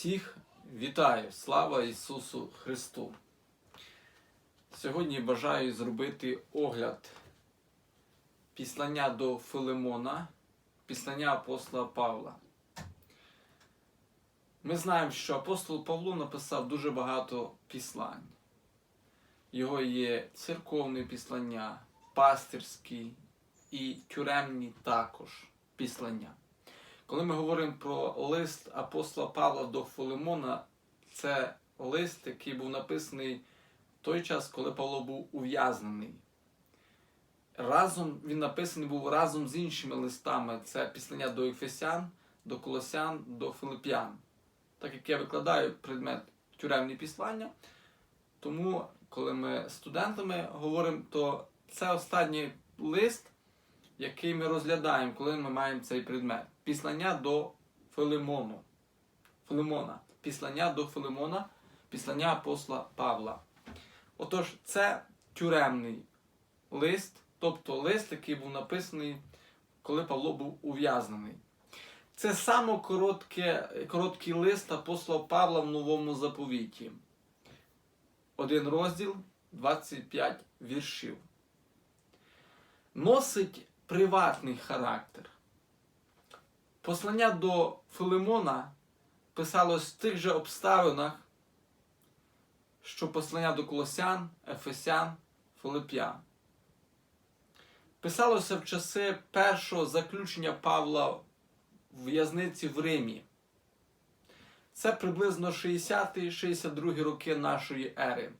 Всіх вітаю! Слава Ісусу Христу! Сьогодні бажаю зробити огляд післання до Филимона, післання апостола Павла. Ми знаємо, що апостол Павло написав дуже багато післань. Його є церковні післання, пастирські і тюремні також післання. Коли ми говоримо про лист апостола Павла до Филимона, це лист, який був написаний в той час, коли Павло був ув'язнений. Разом він написаний був разом з іншими листами. Це післання до Ефесян, до Колосян, до Филип'ян. Так як я викладаю предмет тюремні післання, тому коли ми студентами говоримо, то це останній лист, який ми розглядаємо, коли ми маємо цей предмет. Післання до Филимону. Филимона. Післання до Филимона, післання апостола Павла. Отож, це тюремний лист, тобто лист, який був написаний, коли Павло був ув'язнений. Це саме коротке, короткий лист апостола Павла в новому заповіті. Один розділ, 25 віршів. Носить приватний характер. Послання до Филимона писалось в тих же обставинах, що послання до Колосян, Ефесян, Филип'ян. Писалося в часи першого заключення Павла в в'язниці в Римі. Це приблизно 60-62 роки нашої ери.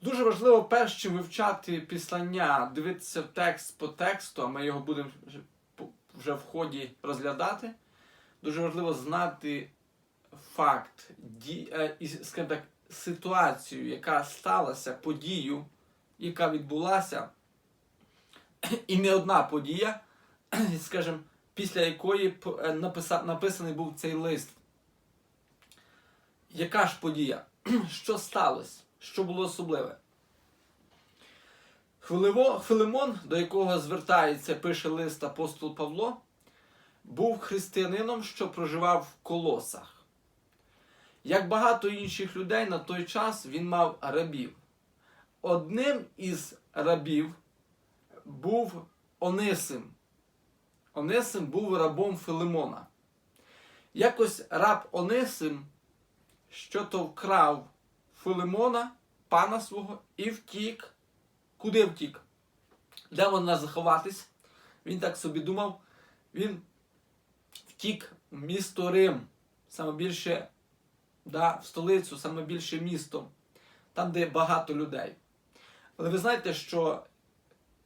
Дуже важливо перш чим вивчати післання, дивитися текст по тексту, а ми його будемо вже- в ході розглядати. Дуже важливо знати факт, ді, е, скажімо так, ситуацію, яка сталася, подію, яка відбулася, і не одна подія, скажімо, після якої е, написа- написаний був цей лист. Яка ж подія? Що сталося? Що було особливе? Филимон, до якого звертається, пише лист апостол Павло, був християнином, що проживав в колосах. Як багато інших людей на той час він мав рабів. Одним із рабів був Онисим. Онисим був рабом Филимона. Якось раб Онисим що то вкрав Филимона, пана свого, і втік. Куди втік? Де вона заховатись? Він так собі думав. Він втік в місто Рим, саме більше да, в столицю, саме більше місто, там, де багато людей. Але ви знаєте, що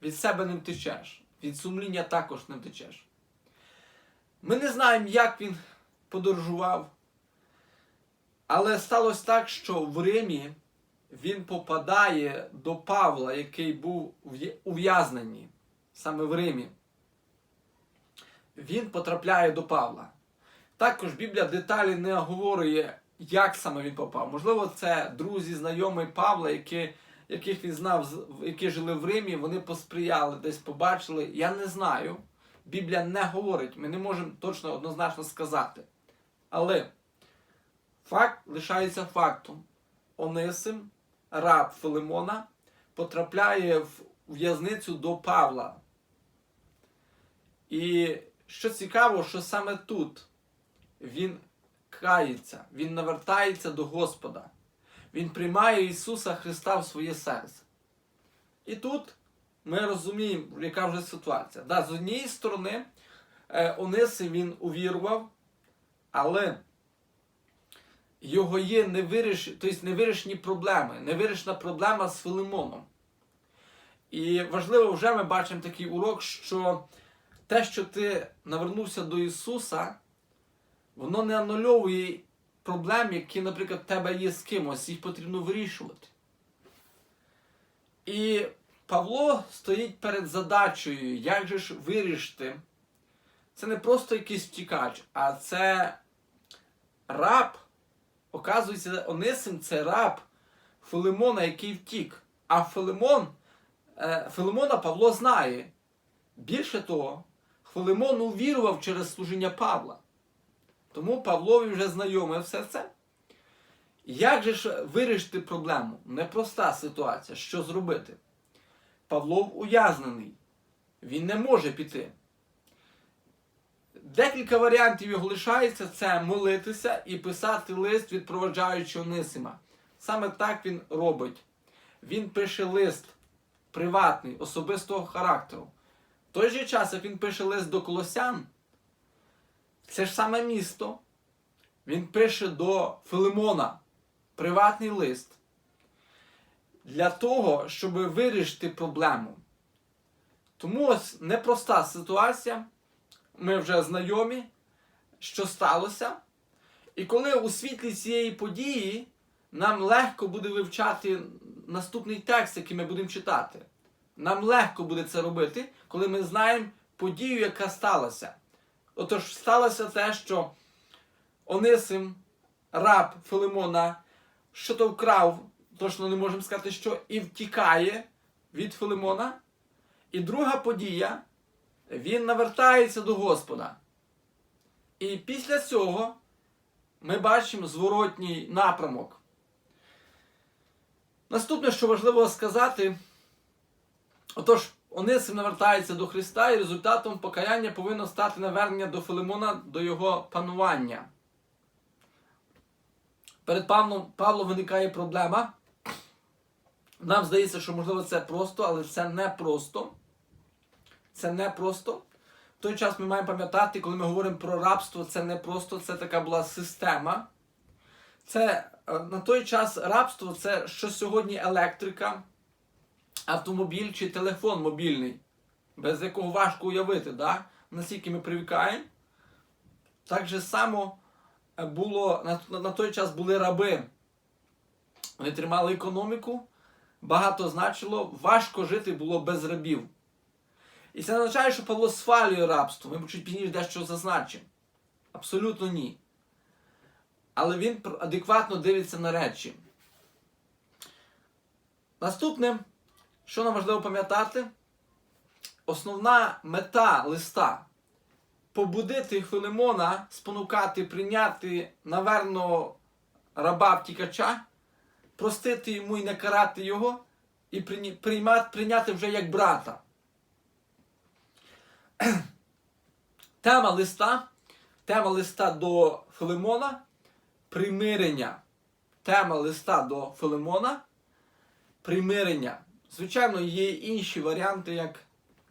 від себе не втечеш, від сумління також не втечеш. Ми не знаємо, як він подорожував. Але сталося так, що в Римі він попадає до Павла, який був в'я- ув'язнений саме в Римі. Він потрапляє до Павла. Також Біблія деталі не оговорює, як саме він попав. Можливо, це друзі, знайомі Павла, які, яких він знав, які жили в Римі, вони посприяли, десь побачили. Я не знаю. Біблія не говорить, ми не можемо точно однозначно сказати. Але Факт лишається фактом. Онисим, раб Филимона, потрапляє в в'язницю до Павла. І що цікаво, що саме тут він кається, він навертається до Господа. Він приймає Ісуса Христа в своє серце. І тут ми розуміємо, яка вже ситуація. Да, з однієї сторони, е, Онисим він увірував, але його є невиріш... тобто невирішені проблеми, невирішена проблема з Филимоном. І важливо, вже ми бачимо такий урок, що те, що ти навернувся до Ісуса, воно не анульовує проблем, які, наприклад, в тебе є з кимось, їх потрібно вирішувати. І Павло стоїть перед задачею, як же ж вирішити. Це не просто якийсь втікач, а це раб. Оказується, Онисим це раб Филимона, який втік. А Филимон, е, Филимона Павло знає. Більше того, Филимон увірував через служіння Павла. Тому Павлові вже знайоме все це. Як же ж вирішити проблему? Непроста ситуація. Що зробити? Павлов ув'язнений. Він не може піти. Декілька варіантів його лишається: це молитися і писати лист, відпроваджаючи Онисима. Саме так він робить. Він пише лист приватний, особистого характеру. В той же час, як він пише лист до Колосян, це ж саме місто. Він пише до Филимона приватний лист для того, щоб вирішити проблему. Тому ось непроста ситуація. Ми вже знайомі, що сталося. І коли у світлі цієї події нам легко буде вивчати наступний текст, який ми будемо читати. Нам легко буде це робити, коли ми знаємо подію, яка сталася. Отож, сталося те, що Онисим, раб Филимона, що то вкрав, точно не можемо сказати, що і втікає від Филимона. І друга подія, він навертається до Господа. І після цього ми бачимо зворотній напрямок. Наступне, що важливо сказати, отож, Онисим навертається до Христа, і результатом покаяння повинно стати навернення до Филимона до його панування. Перед Павлом, Павлом виникає проблема. Нам здається, що можливо це просто, але це не просто. Це не просто. В той час ми маємо пам'ятати, коли ми говоримо про рабство, це не просто, це така була система. Це е, на той час рабство це що сьогодні електрика, автомобіль чи телефон мобільний, без якого важко уявити, да? наскільки ми привикаємо. Так же само е, було на, на той час були раби. Вони тримали економіку, багато значило, важко жити було без рабів. І це не означає, що Павло схвалює рабство. Ми чуть пізніше дещо зазначимо. Абсолютно ні. Але він адекватно дивиться на речі. Наступне, що нам важливо пам'ятати, основна мета листа побудити Филимона, спонукати, прийняти наверно раба втікача, простити йому і не карати його, і прийняти вже як брата. Тема листа, тема листа до Филимона примирення. Тема листа до Филимона примирення. Звичайно, є інші варіанти, як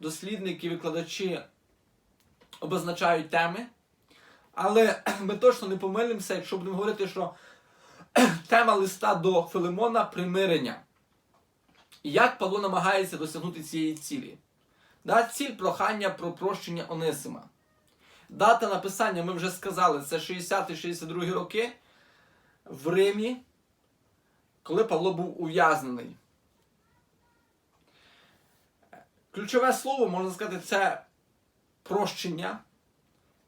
дослідники, викладачі обозначають теми. Але ми точно не помилимося, якщо будемо говорити, що тема листа до Филимона примирення. І як Павло намагається досягнути цієї цілі? Да, Ціль прохання про прощення Онисима. Дата написання, ми вже сказали, це 60-62 роки в Римі, коли Павло був ув'язнений. Ключове слово, можна сказати, це прощення.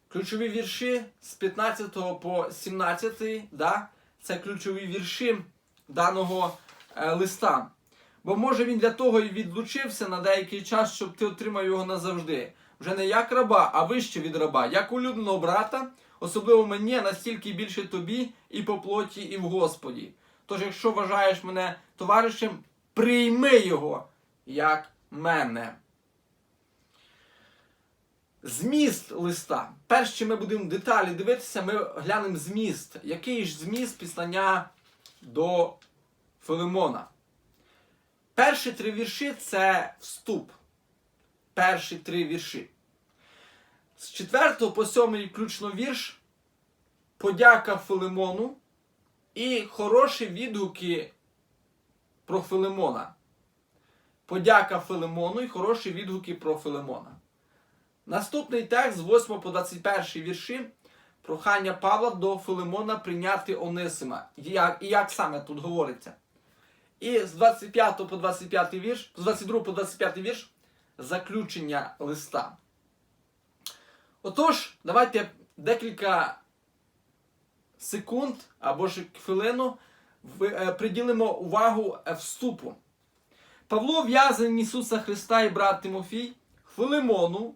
Ключові вірші з 15 по 17, да, це ключові вірші даного е, листа. Бо може він для того і відлучився на деякий час, щоб ти отримав його назавжди. Вже не як раба, а вище від раба, як улюбленого брата, особливо мені, настільки більше тобі і по плоті, і в Господі. Тож, якщо вважаєш мене товаришем, прийми його як мене. Зміст листа. Перш чим ми будемо деталі дивитися, ми глянемо зміст. Який ж зміст післання до Филимона? Перші три вірші це вступ. Перші три вірші. З 4 по 7 включно вірш. Подяка Филимону і хороші відгуки про Филимона. Подяка Филимону і хороші відгуки про Филимона. Наступний текст з 8 по 21 вірші. Прохання Павла до Филимона прийняти Онисима. Як, І як саме тут говориться? І з 25 по 25 вірш, з 22 по 25 вірш заключення листа. Отож, давайте декілька секунд або ж хвилину е, приділимо увагу е, вступу. Павло в'язаний Ісуса Христа і брат Тимофій, Филимону,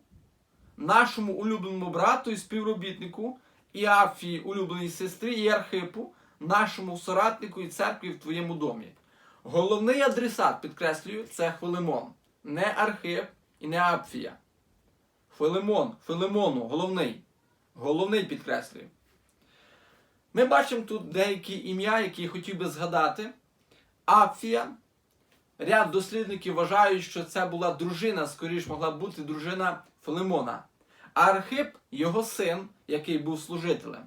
нашому улюбленому брату і співробітнику, Іафії, улюбленій сестрі і Архипу, нашому соратнику і церкві в твоєму домі. Головний адресат, підкреслюю, це Филимон, не Архип і не Апфія. Филимон, Филимону, головний. Головний підкреслюю. Ми бачимо тут деякі ім'я, які я хотів би згадати. Апфія. Ряд дослідників вважають, що це була дружина, скоріш могла бути дружина Филимона. Архип його син, який був служителем.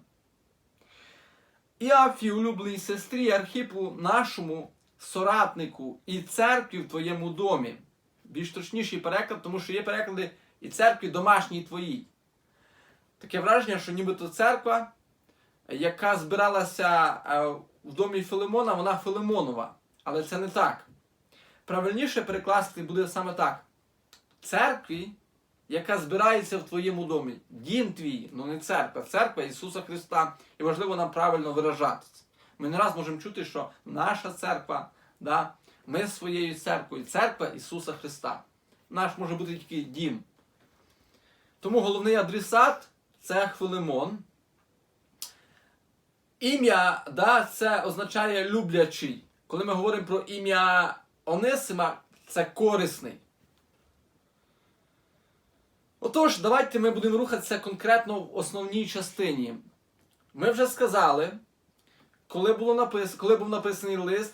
І Афі, улюбленій сестрі Архипу, нашому соратнику і церкві в твоєму домі. Більш точніший переклад, тому що є переклади і церкві домашній твоїй. Таке враження, що нібито церква, яка збиралася е, в домі Филимона, вона Филимонова. Але це не так. Правильніше перекласти буде саме так: церкві, яка збирається в твоєму домі. Дім твій, ну не церква, церква Ісуса Христа. І важливо нам правильно виражатися. Ми не раз можемо чути, що наша церква, да, ми своєю церквою, церква Ісуса Христа. Наш може бути тільки дім. Тому головний адресат це Хвилимон. Ім'я, да, це означає люблячий. Коли ми говоримо про ім'я Онисима, це корисний. Отож, давайте ми будемо рухатися конкретно в основній частині. Ми вже сказали, коли, було напис... коли був написаний лист,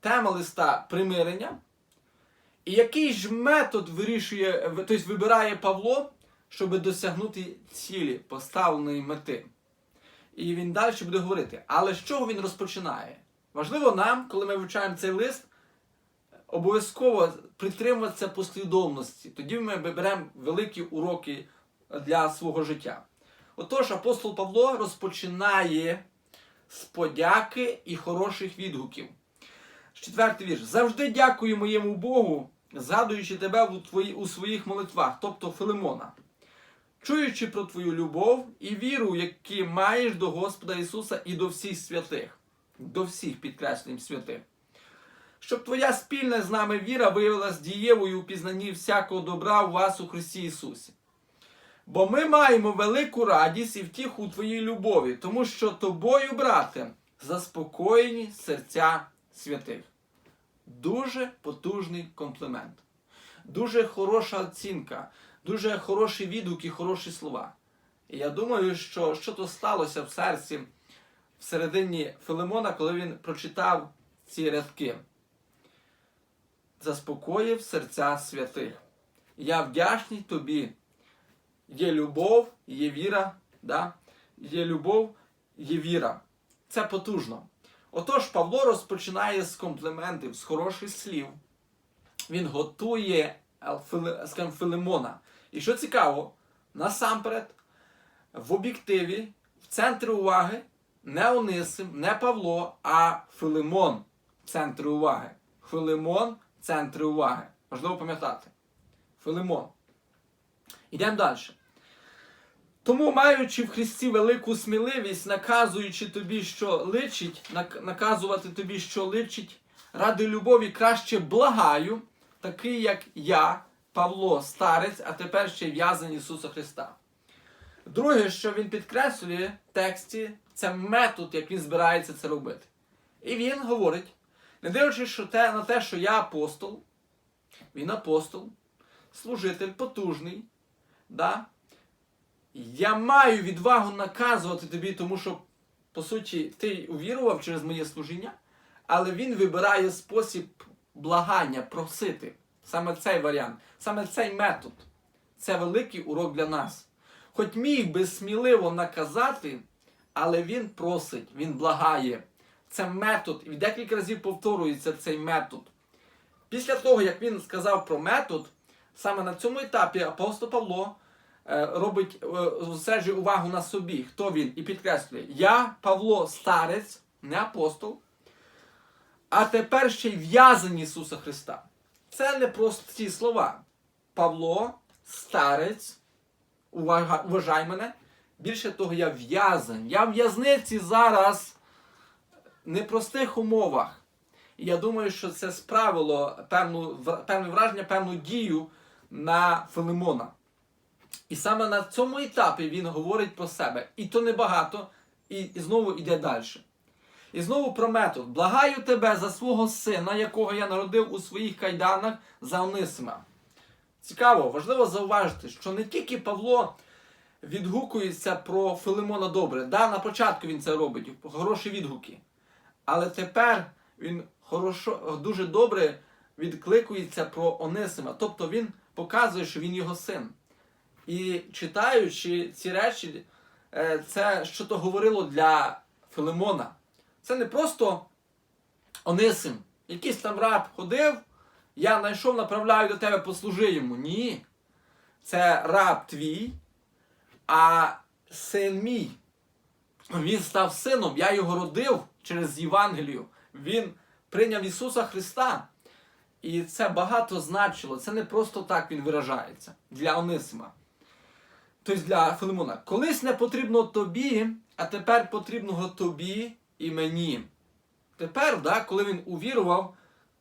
тема листа примирення. І який ж метод вирішує, тобто вибирає Павло, щоб досягнути цілі, поставленої мети. І він далі буде говорити. Але з чого він розпочинає? Важливо нам, коли ми вивчаємо цей лист, обов'язково притримуватися послідовності. Тоді ми беремо великі уроки для свого життя. Отож, апостол Павло розпочинає з подяки і хороших відгуків. Четвертий вірш. Завжди дякую моєму Богу, згадуючи тебе у, твої, у своїх молитвах, тобто Филимона, чуючи про твою любов і віру, які маєш до Господа Ісуса і до всіх святих, до всіх підкреслень святих. Щоб твоя спільна з нами віра виявилась дієвою у пізнанні всякого добра у вас у Христі Ісусі. Бо ми маємо велику радість і втіху у твоїй любові, тому що тобою, брате, заспокоєні серця святих. Дуже потужний комплімент. Дуже хороша оцінка, дуже хороші відгуки, хороші слова. І я думаю, що що то сталося в серці всередині Филимона, коли він прочитав ці рядки. Заспокоїв серця святих. Я вдячний тобі. Є любов, є віра, да? є любов, є віра. Це потужно. Отож, Павло розпочинає з компліментів, з хороших слів. Він готує скажімо, Филимона. І що цікаво, насамперед, в об'єктиві, в центрі уваги не Онисим, не Павло, а Филимон в центрі уваги. Филимон в центрі уваги. Важливо пам'ятати. Филимон. Ідемо далі. Тому, маючи в Христі велику сміливість, наказуючи тобі, що личить, наказувати тобі, що личить, ради любові краще благаю, такий, як я, Павло, старець, а тепер ще й в'язань Ісуса Христа. Друге, що він підкреслює в тексті, це метод, як він збирається це робити. І він говорить, не дивлячись на те, що я апостол, він апостол, служитель потужний, да? Я маю відвагу наказувати тобі, тому що, по суті, ти увірував через моє служіння, але він вибирає спосіб благання, просити. Саме цей варіант, саме цей метод. Це великий урок для нас. Хоч міг би сміливо наказати, але він просить, він благає. Це метод, і декілька разів повторюється цей метод. Після того, як він сказав про метод, саме на цьому етапі апостол Павло робить зосереджує увагу на собі, хто він, і підкреслює: Я, Павло, старець, не апостол, а тепер ще й в'язань Ісуса Христа. Це не прості слова. Павло, старець, уважай мене. Більше того, я в'язань. Я в в'язниці зараз в непростих умовах. І я думаю, що це справило певну, певне враження, певну дію на Филимона. І саме на цьому етапі він говорить про себе. І то небагато, і, і знову йде далі. І знову про метод. Благаю тебе за свого сина, якого я народив у своїх кайданах за Онисима. Цікаво, важливо зауважити, що не тільки Павло відгукується про Филимона добре. Да, на початку він це робить, хороші відгуки. Але тепер він хорошо, дуже добре відкликується про Онисима. Тобто він показує, що він його син. І читаючи ці речі, е, це що то говорило для Филимона. Це не просто Онисим. Якийсь там раб ходив, я знайшов, направляю до тебе, послужи йому. Ні. Це раб твій, а син мій. Він став сином, я його родив через Євангелію. Він прийняв Ісуса Христа. І це багато значило. Це не просто так він виражається для Онисима. Тобто для Филимона. Колись не потрібно тобі, а тепер потрібного тобі і мені. Тепер, да, коли він увірував,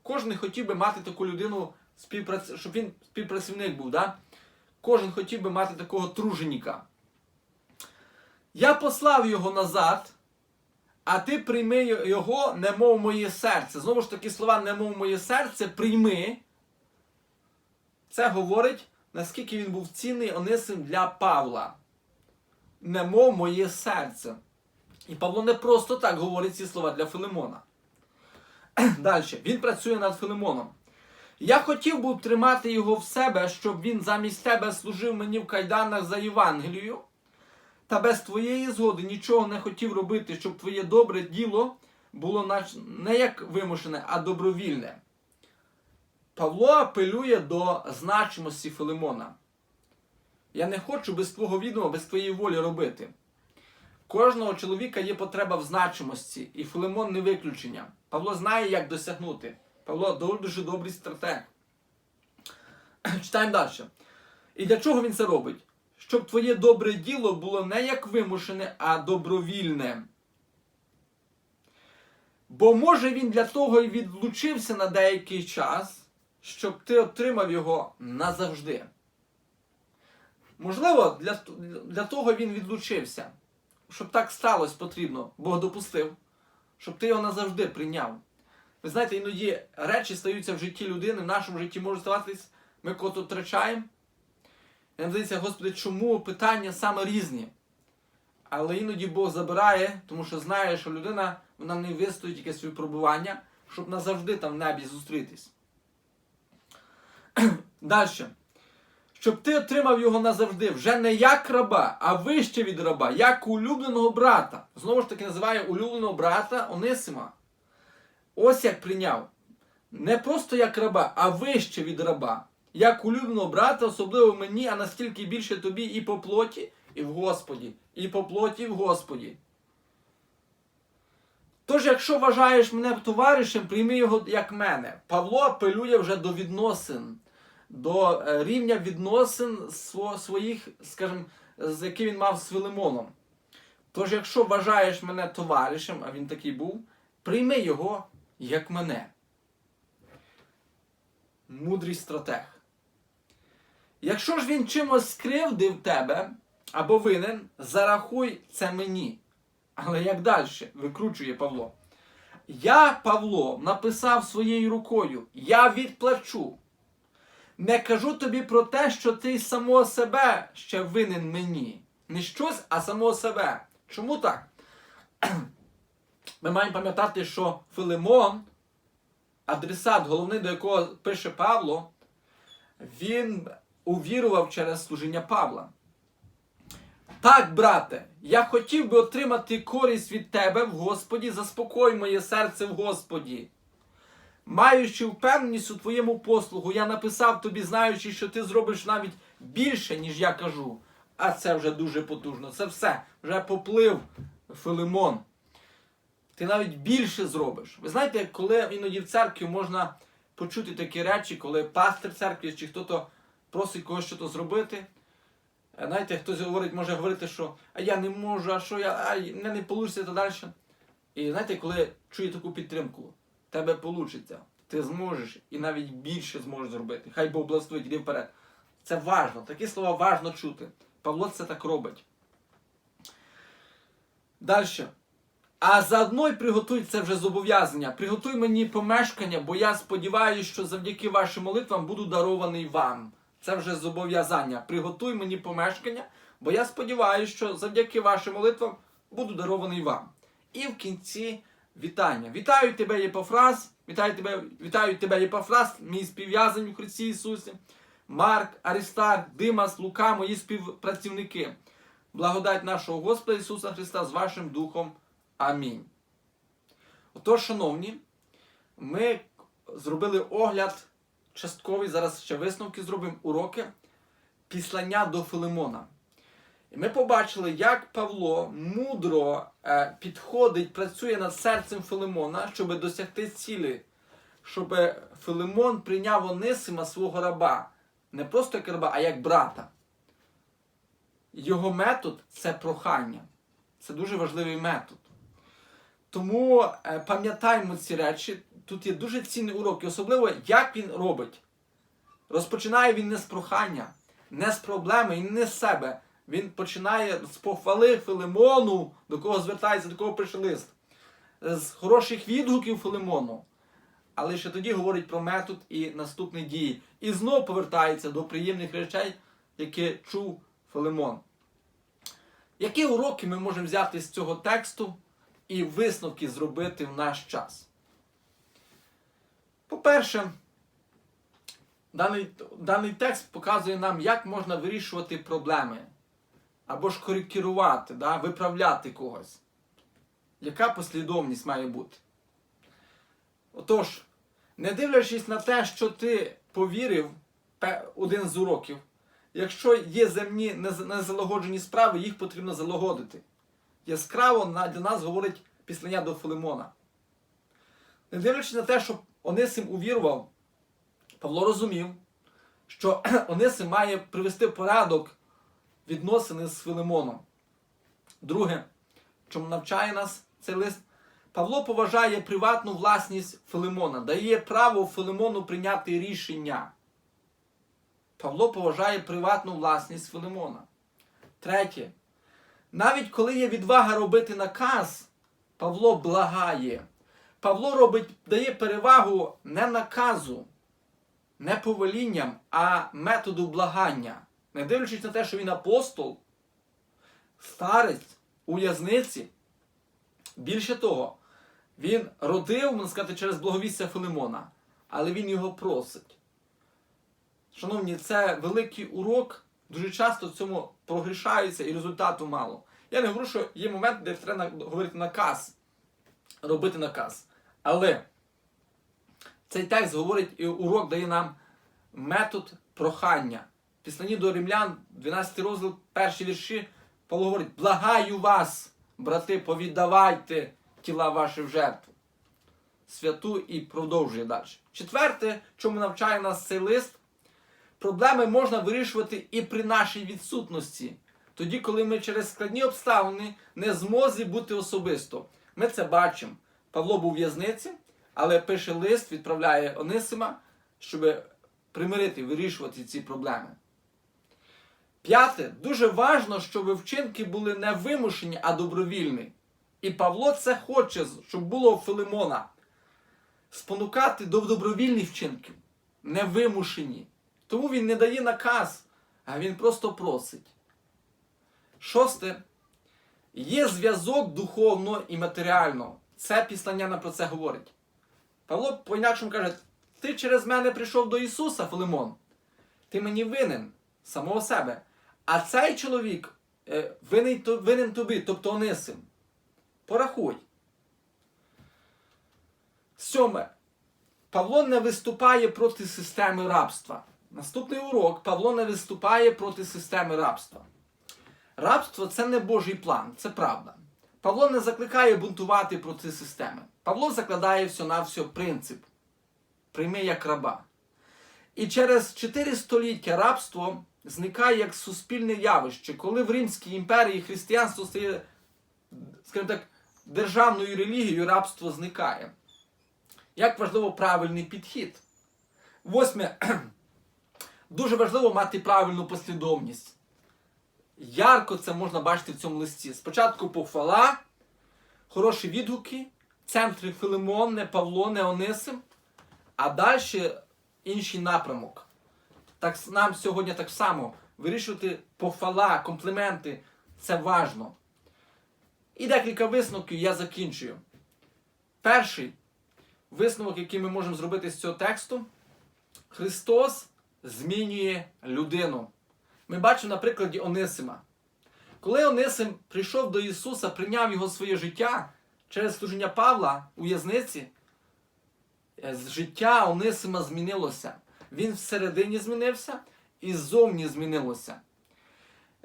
кожен хотів би мати таку людину, щоб він співпрацівник був. Да? Кожен хотів би мати такого труженіка. Я послав його назад, а ти прийми його, немов моє серце. Знову ж таки, слова немов моє серце, прийми. Це говорить, наскільки він був цінний Онисим для Павла. Немов моє серце. І Павло не просто так говорить ці слова для Филимона. Далі, він працює над Филимоном. Я хотів був тримати його в себе, щоб він замість тебе служив мені в кайданах за Євангелію, та без твоєї згоди нічого не хотів робити, щоб твоє добре діло було не як вимушене, а добровільне. Павло апелює до значимості Филимона. Я не хочу без твого відома, без твоєї волі робити. Кожного чоловіка є потреба в значимості, і Филимон не виключення. Павло знає, як досягнути. Павло дуже добрий стратег. Читаємо далі. І для чого він це робить? Щоб твоє добре діло було не як вимушене, а добровільне. Бо може він для того і відлучився на деякий час, щоб ти отримав його назавжди. Можливо, для, для того він відлучився. Щоб так сталося потрібно, Бог допустив, щоб ти його назавжди прийняв. Ви знаєте, іноді речі стаються в житті людини, в нашому житті можуть ставатись, ми кого-то втрачаємо. І нам здається, Господи, чому питання саме різні? Але іноді Бог забирає, тому що знає, що людина вона не вистоїть якесь випробування, щоб назавжди там в небі зустрітись. Далі. Щоб ти отримав його назавжди, вже не як раба, а вище від раба, як улюбленого брата. Знову ж таки називає улюбленого брата Онисима. Ось як прийняв. Не просто як раба, а вище від раба. Як улюбленого брата, особливо мені, а настільки більше тобі і по плоті, і в Господі. І по плоті, і в Господі. Тож, якщо вважаєш мене товаришем, прийми його як мене. Павло апелює вже до відносин, до е, рівня відносин своїх, скажімо, з яким він мав з Филимоном. Тож, якщо вважаєш мене товаришем, а він такий був, прийми його як мене. Мудрий стратег. Якщо ж він чимось скривдив тебе або винен, зарахуй це мені. Але як далі? Викручує Павло. Я, Павло, написав своєю рукою, я відплачу. Не кажу тобі про те, що ти самого себе ще винен мені. Не щось, а самого себе. Чому так? Ми маємо пам'ятати, що Филимон, адресат, головний, до якого пише Павло, він увірував через служіння Павла. Так, брате, я хотів би отримати користь від тебе в Господі, заспокой моє серце в Господі. Маючи впевненість у твоєму послугу, я написав тобі, знаючи, що ти зробиш навіть більше, ніж я кажу. А це вже дуже потужно. Це все. Вже поплив Филимон. Ти навіть більше зробиш. Ви знаєте, коли іноді в церкві можна почути такі речі, коли пастир церкви чи хтось просить когось щось зробити. Е, Знаєте, хтось говорить, може говорити, що а я не можу, а що я, а мене не вийде та далі. І знаєте, коли чує таку підтримку, тебе вийде, ти зможеш і навіть більше зможеш зробити. Хай Бог благословить, іди вперед. Це важно. Такі слова важно чути. Павло це так робить. Далі. А заодно й приготуй це вже зобов'язання. Приготуй мені помешкання, бо я сподіваюся, що завдяки вашим молитвам буду дарований вам. Це вже зобов'язання. Приготуй мені помешкання, бо я сподіваюся, що завдяки вашим молитвам буду дарований вам. І в кінці вітання. Вітаю тебе, Єпофраз. Вітаю тебе, вітаю тебе, Єпофраз, мій співв'язаний у Христі Ісусі. Марк, Арістар, Димас, Лука, мої співпрацівники. Благодать нашого Господа Ісуса Христа з вашим Духом. Амінь. Отож, шановні, ми зробили огляд частковий, зараз ще висновки зробимо уроки післання до Филимона. І ми побачили, як Павло мудро е, підходить, працює над серцем Филимона, щоб досягти цілі, щоб Филимон прийняв Онисима свого раба. Не просто як раба, а як брата. Його метод це прохання. Це дуже важливий метод. Тому е, пам'ятаємо ці речі. Тут є дуже цінний урок, і особливо, як він робить. Розпочинає він не з прохання, не з проблеми і не з себе. Він починає з похвали Филимону, до кого звертається, до кого пише лист, з хороших відгуків Филимону. Але ще тоді говорить про метод і наступні дії. І знов повертається до приємних речей, які чув Филимон. Які уроки ми можемо взяти з цього тексту і висновки зробити в наш час? По-перше, даний, даний текст показує нам, як можна вирішувати проблеми або ж коректувати, да, виправляти когось. Яка послідовність має бути? Отож, не дивлячись на те, що ти повірив один з уроків, якщо є земні незалагоджені справи, їх потрібно залагодити. Яскраво для нас говорить післання до Филимона. Не дивлячись на те, що Онисим увірував, Павло розумів, що Онисим має привести порядок відносини з Филимоном. Друге, чому навчає нас цей лист, Павло поважає приватну власність Филимона, дає право Филимону прийняти рішення. Павло поважає приватну власність Филимона. Третє. Навіть коли є відвага робити наказ, Павло благає. Павло робить, дає перевагу не наказу, не повелінням, а методу благання. Не дивлячись на те, що він апостол, старець у в'язниці. Більше того, він родив, можна сказати, через благовістя Филимона, але він його просить. Шановні, це великий урок. Дуже часто в цьому прогрішаються і результату мало. Я не говорю, що є момент, де треба говорити наказ, робити наказ. Але цей текст говорить, і урок дає нам метод прохання. Післані до римлян, 12 розділ, перші вірші, Павло говорить: благаю вас, брати, повіддавайте тіла ваші в жертву. Святу і продовжує далі. Четверте, чому навчає нас цей лист, проблеми можна вирішувати і при нашій відсутності. Тоді, коли ми через складні обставини не змозі бути особисто. Ми це бачимо. Павло був в'язниці, але пише лист, відправляє Онисима, щоб примирити, вирішувати ці проблеми. П'яте, дуже важливо, щоб вчинки були не вимушені, а добровільні. І Павло це хоче, щоб було у Филимона. Спонукати до добровільних вчинків, не вимушені. Тому він не дає наказ, а він просто просить. Шосте. Є зв'язок духовно і матеріально. Це післання нам про це говорить. Павло по-інакшому каже: ти через мене прийшов до Ісуса, Филимон. Ти мені винен самого себе. А цей чоловік е, винен, тобі, тобто Онисим. Порахуй. Сьоме. Павло не виступає проти системи рабства. Наступний урок Павло не виступає проти системи рабства. Рабство це не Божий план, це правда. Павло не закликає бунтувати проти системи. Павло закладає все на все принцип. Прийми як раба. І через 4 століття рабство зникає як суспільне явище, коли в Римській імперії християнство стає, скажімо так, державною релігією, рабство зникає. Як важливо правильний підхід. Восьме. Дуже важливо мати правильну послідовність. Ярко це можна бачити в цьому листі. Спочатку похвала, хороші відгуки, центри Филимон, Павло, не Онисим, а далі інший напрямок. Так нам сьогодні так само вирішувати похвала, компліменти це важно. І декілька висновків я закінчую. Перший висновок, який ми можемо зробити з цього тексту, Христос змінює людину. Ми бачимо на прикладі Онисима. Коли Онисим прийшов до Ісуса, прийняв його своє життя через служіння Павла у в'язниці, життя Онисима змінилося. Він всередині змінився і ззовні змінилося.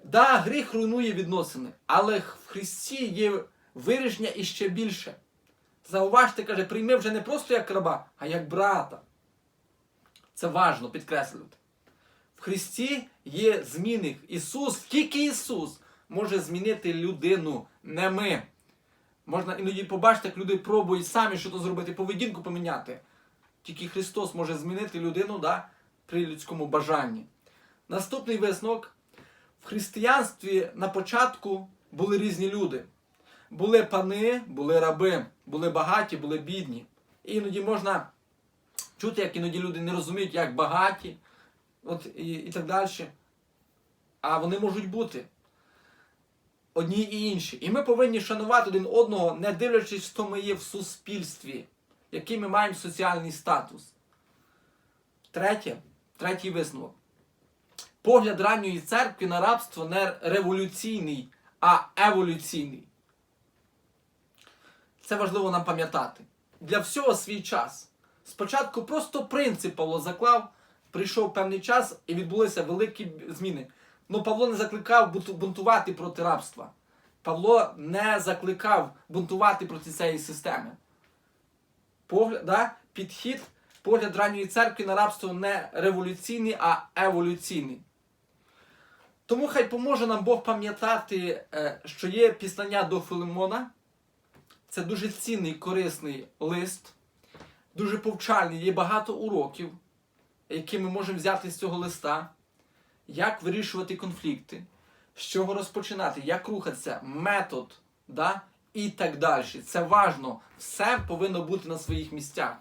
Да, гріх руйнує відносини, але в Христі є вирішення іще більше. Зауважте, каже, прийми вже не просто як раба, а як брата. Це важно підкреслювати. В Христі є зміни. Ісус, тільки Ісус може змінити людину, не ми. Можна іноді побачити, як люди пробують самі щось зробити, поведінку поміняти. Тільки Христос може змінити людину да, при людському бажанні. Наступний висновок. В християнстві на початку були різні люди. Були пани, були раби, були багаті, були бідні. І іноді можна чути, як іноді люди не розуміють, як багаті, от і, і так далі. А вони можуть бути одні і інші. І ми повинні шанувати один одного, не дивлячись, хто ми є в суспільстві, який ми маємо соціальний статус. Третє, третій висновок. Погляд ранньої церкви на рабство не революційний, а еволюційний. Це важливо нам пам'ятати. Для всього свій час. Спочатку просто принцип Павло заклав, прийшов певний час і відбулися великі зміни. Ну Павло не закликав бунтувати проти рабства. Павло не закликав бунтувати проти цієї системи. Погляд, да? Підхід, погляд ранньої церкви на рабство не революційний, а еволюційний. Тому хай поможе нам Бог пам'ятати, е, що є післання до Филимона. Це дуже цінний, корисний лист, дуже повчальний, є багато уроків, які ми можемо взяти з цього листа, як вирішувати конфлікти, з чого розпочинати, як рухатися, метод, да? І так далі. Це важно. Все повинно бути на своїх місцях.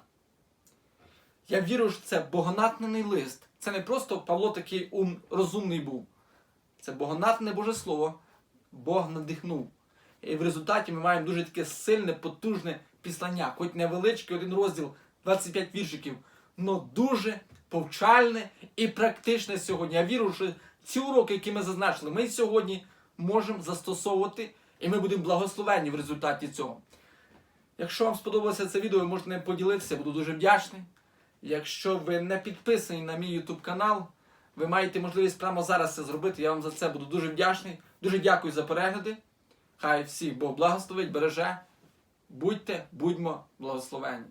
Я вірю, що це богонатнений лист. Це не просто Павло такий ум, розумний був. Це богонатне Боже Слово. Бог надихнув. І в результаті ми маємо дуже таке сильне, потужне післання, хоч невеличкий один розділ, 25 віршиків, але дуже повчальне і практичне сьогодні. Я вірю, що ці уроки, які ми зазначили, ми сьогодні можемо застосовувати, і ми будемо благословені в результаті цього. Якщо вам сподобалося це відео, ви можете поділитися, буду дуже вдячний. Якщо ви не підписані на мій YouTube канал, ви маєте можливість прямо зараз це зробити. Я вам за це буду дуже вдячний. Дуже дякую за перегляди. Хай всіх Бог благословить, береже. Будьте, будьмо благословені.